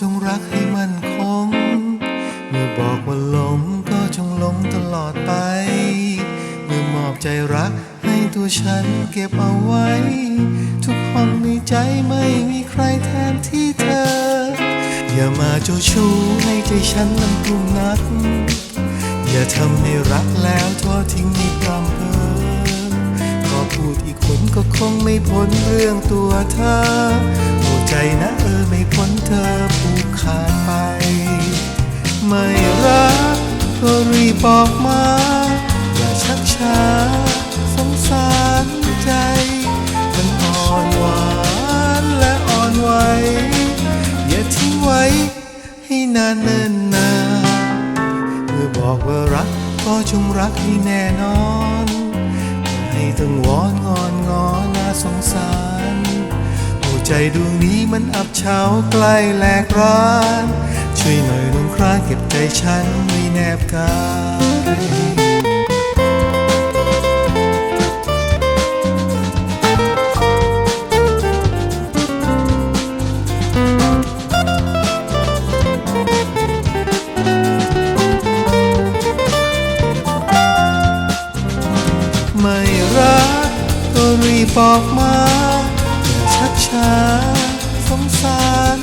จงรักให้มั่นคง เมื่อบอกว่าหลงก็จงหลงตลอดไป เมื่อมอบใจรักให้ตัวฉันเก็บเอาไว้ ทุกห้องในใจไม่มีใครแทนที่เธอ อย่ามาโจชู้ให้ใจฉันลำกุ้มนัก อย่าทำให้รักแล้วทอดทิ้งในความเพอก็พูดอีกคนก็คงไม่พ้นเรื่องตัวเธอ รักก็รีบบอกมา อย่าชักช้า สงสารใจ มันอ่อนหวานและอ่อนไหวอย่าทิ้งไว้ ให้นานเนิ่นนานเมื่อบอกว่ารักก็จงรักให้แน่นอนอย่าให้ต้องวอนงอนงอนน่าสงสารหัวใจดวงนี้มันอับเฉาใกล้แหลกร้าน ฉันไว้แนบกายไม่รักก็รีบบอกมาอย่าชักช้าสงสาร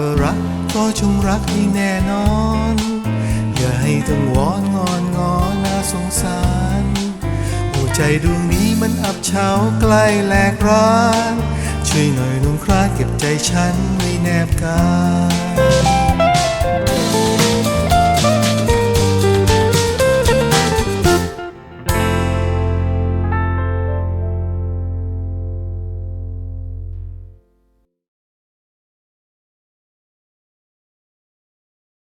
ว่ารักก็จงรักให้แน่นอน อย่าให้ต้องวอนงอนงอน่าสงสาร หัวใจดวงนี้มันอับเฉาใกล้แหลกร้าน ช่วยหน่อยนุ่งคลาดเก็บใจฉันไว้แนบกาย